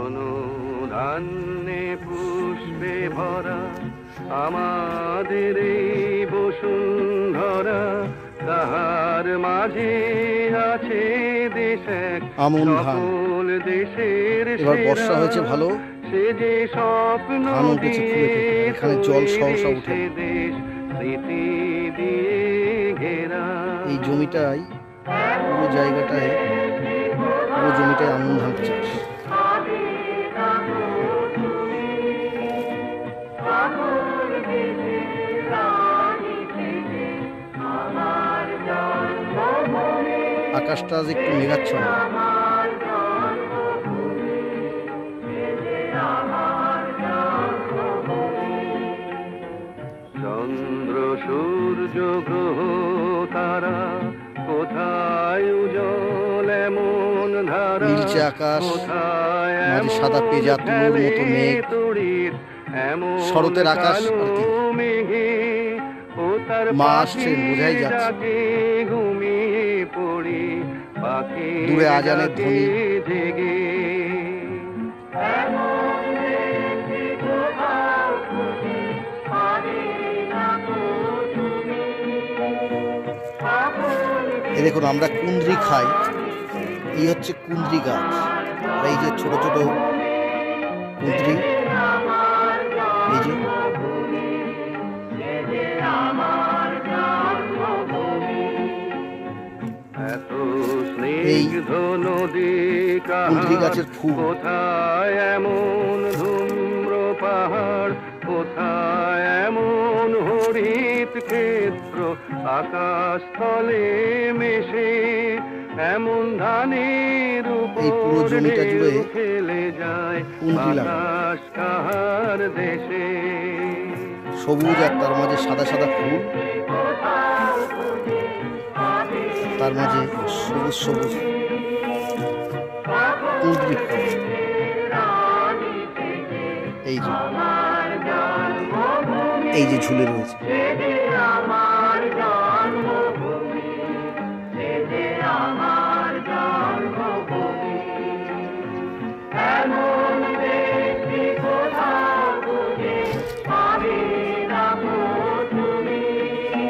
অনুধান্যে পুষ্পে ভরা আমাদের এই বসুন্ধরা তাহার মাঝে আছে দেশ আমন ধান। দেশের এবার বর্ষা হয়েছে ভালো সে যে স্বপ্ন। এখানে জল সহসা উঠে। সে দেশ স্মৃতি দিয়ে ঘেরা এই জমিটাই পুরো জায়গাটায় পুরো জমিটায় আমন ধান চাষ আকাশটা আজ একটু মেঘাচ্ছন্ন চন্দ্র সূর্য গ্রহ তারা কোথায় এমন ধারা নীলচে আকাশ, কোথায় মাঝে সাদা পেঁজা তুলোর মতো মেঘ, শরতের আকাশ আর কি। মেঘে, ও তার মা আসছেন, বোঝাই যাচ্ছে। পড়ি পাখি দূরে আজানের ধ্বনি। জেগে। এ দেখুন আমরা কুন্দ্রি খাই। এই হচ্ছে কুন্দ্রি গাছ। এই যে ছোট ছোট কুন্দ্রি এই যে নদী কুন্দ্রি গাছের ফুল। কোথায় এমন ধূম্র পাহাড়? কোথায় এমন হরিত ক্ষেত্র? আকাশ তলে মেশে এমন ধানের এই পুরো উপর খেলে যায় আকাশ কাহার দেশে। সবুজ আর তার মাঝে সাদা সাদা ফুল। তার মাঝে সবুজ সবুজ কুঁদরি ফুল এই যে এই যে ঝুলে রয়েছে